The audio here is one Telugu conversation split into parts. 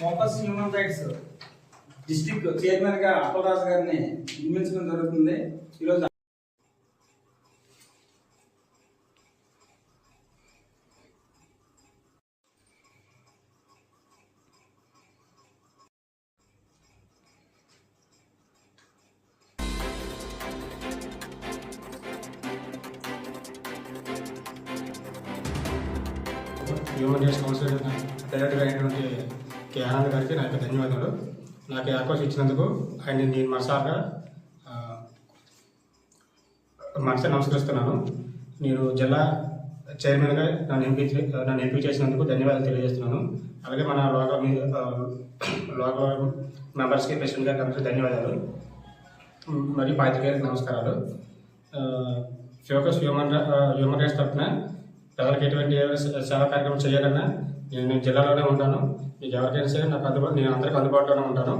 Focus human rights. డిస్ట్రిక్ట్ చైర్మన్గా అప్పలరాజు గారిని నియమించడం జరుగుతుంది. ఈరోజు హ్యూమన్ రైట్స్ కౌన్సిల్ డైరెక్టర్ అయినటువంటి కే ఆనంద్ గారికి నా యొక్క ధన్యవాదాలు. నాకు అవకాశం ఇచ్చినందుకు ఆయన నేను మనసాగా ఆ, నమస్కరిస్తున్నాను. నేను జిల్లా చైర్మన్గా నన్ను ఎంపీ నన్ను ఎంపీ చేసినందుకు ధన్యవాదాలు తెలియజేస్తున్నాను. అలాగే మన లోకల్ మీ- లోకల్ మెంబర్స్కి ప్రెసిడెంట్ గారికి అందరికీ ధన్యవాదాలు. మరియు పాతికేయులకు నమస్కారాలు. ఫోకస్ హ్యూమన్ హ్యూమన్ రైట్స్ తరఫున ఎవరికి ఎటువంటి సేవా కార్యక్రమం చేయాలన్నా నేను నేను జిల్లాలోనే ఉంటాను. మీకు ఎవరికైనా సరే నాకు అందుబాటు నేను అందరికీ అందుబాటులోనే ఉంటాను.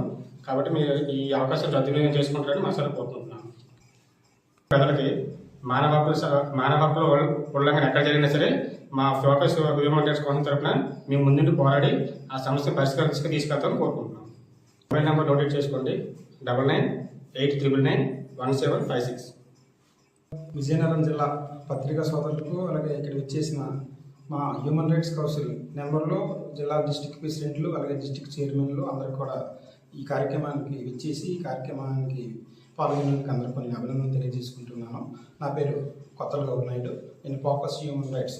కాబట్టి మీరు ఈ అవకాశం సద్వినియోగం చేసుకుంటారని మనసారి కోరుకుంటున్నాను. ప్రజలకి మానవ హక్కులు మానవ హక్కులు ఉల్లంఘన ఎక్కడ జరిగినా సరే మా ఫోకస్ హ్యూమన్ రైట్స్ కోసం తరఫున మేము ముందుండి పోరాడి ఆ సమస్య పరిష్కరించుకు తీసుకెళ్తామని కోరుకుంటున్నాం. మొబైల్ నెంబర్ నోటెడ్ చేసుకోండి double nine eight triple nine one seven five six. Vizianagaram జిల్లా పత్రికా సోదరులకు అలాగే ఇక్కడ వచ్చేసిన మా హ్యూమన్ రైట్స్ కౌన్సిల్ నెంబర్లో జిల్లా డిస్టిక్ ప్రెసిడెంట్లు అలాగే డిస్టిక్ చైర్మన్లు అందరికి కూడా ఈ కార్యక్రమానికి విచ్చేసి ఈ కార్యక్రమానికి పాల్గొనేందుకు అందరూ కొన్ని అభినందనలు తెలియజేసుకుంటున్నాను. నా పేరు కొత్తల గౌరనాయుడు నేను ఫోకస్ హ్యూమన్ రైట్స్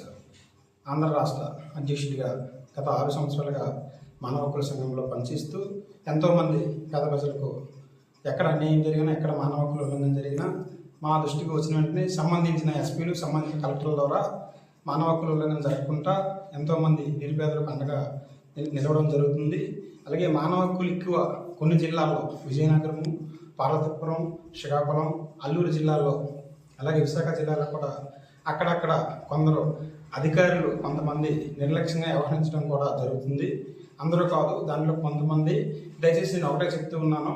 ఆంధ్ర రాష్ట్ర అధ్యక్షుడిగా గత ఆరు సంవత్సరాలుగా మానవ హక్కుల సంఘంలో పనిచేస్తూ ఎంతోమంది పేద ప్రజలకు ఎక్కడ అన్యాయం జరిగినా ఎక్కడ మానవ హక్కులు ఉల్లంఘన జరిగినా మా దృష్టికి వచ్చిన వెంటనే సంబంధించిన ఎస్పీలు సంబంధించిన కలెక్టర్ల ద్వారా మానవ హక్కులను జరుపుకుంటా ఎంతోమంది నిరుపేదలకు అండగా నిలవడం జరుగుతుంది. అలాగే మానవ హక్కులు ఎక్కువ కొన్ని జిల్లాల్లో విజయనగరము పార్వతీపురం శ్రీకాకుళం అల్లూరు జిల్లాల్లో అలాగే విశాఖ జిల్లాలో కూడా అక్కడక్కడ కొందరు అధికారులు కొంతమంది నిర్లక్ష్యంగా వ్యవహరించడం కూడా జరుగుతుంది. అందరూ కాదు దాంట్లో కొంతమంది దయచేసి నేను ఒకటే చెప్తూ ఉన్నాను.